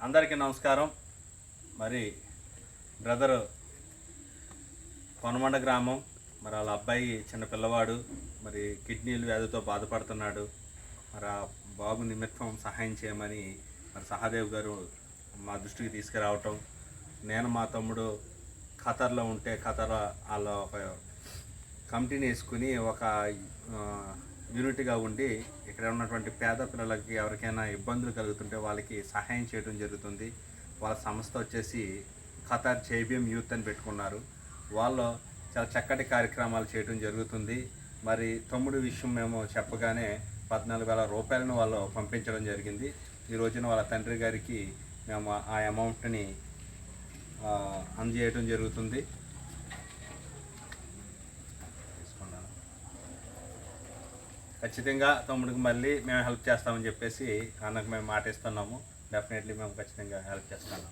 అందరికీ నమస్కారం. మరి బ్రదర్ కొనమండ గ్రామం మరి వాళ్ళ అబ్బాయి చిన్న పిల్లవాడు మరి కిడ్నీలు వ్యాధితో బాధపడుతున్నాడు మరి ఆ బాబు నిమిత్తం సహాయం చేయమని మరి సహాదేవ్ గారు మా దృష్టికి తీసుకురావటం. నేను మా తమ్ముడు ఖతర్లో ఉంటే ఖతర్ వాళ్ళ ఒక కమిటీని వేసుకుని ఒక యూనిట్గా ఉండి ఇక్కడ ఉన్నటువంటి పేద పిల్లలకి ఎవరికైనా ఇబ్బందులు కలుగుతుంటే వాళ్ళకి సహాయం చేయడం జరుగుతుంది. వాళ్ళ సంస్థ వచ్చేసి ఖతార్ జైబీఎం యూత్ అని పెట్టుకున్నారు. వాళ్ళు చాలా చక్కటి కార్యక్రమాలు చేయడం జరుగుతుంది. మరి తమ్ముడు విషయం మేము చెప్పగానే పద్నాలుగు వేల రూపాయలను వాళ్ళు పంపించడం జరిగింది. ఈ రోజున వాళ్ళ తండ్రి గారికి మేము ఆ అమౌంట్ని అందజేయడం జరుగుతుంది. ఖచ్చితంగా తమ్ముడికి మళ్ళీ మేము హెల్ప్ చేస్తామని చెప్పేసి అన్నకు మేము మాట ఇస్తున్నాము. డెఫినెట్లీ మేము ఖచ్చితంగా హెల్ప్ చేస్తున్నాము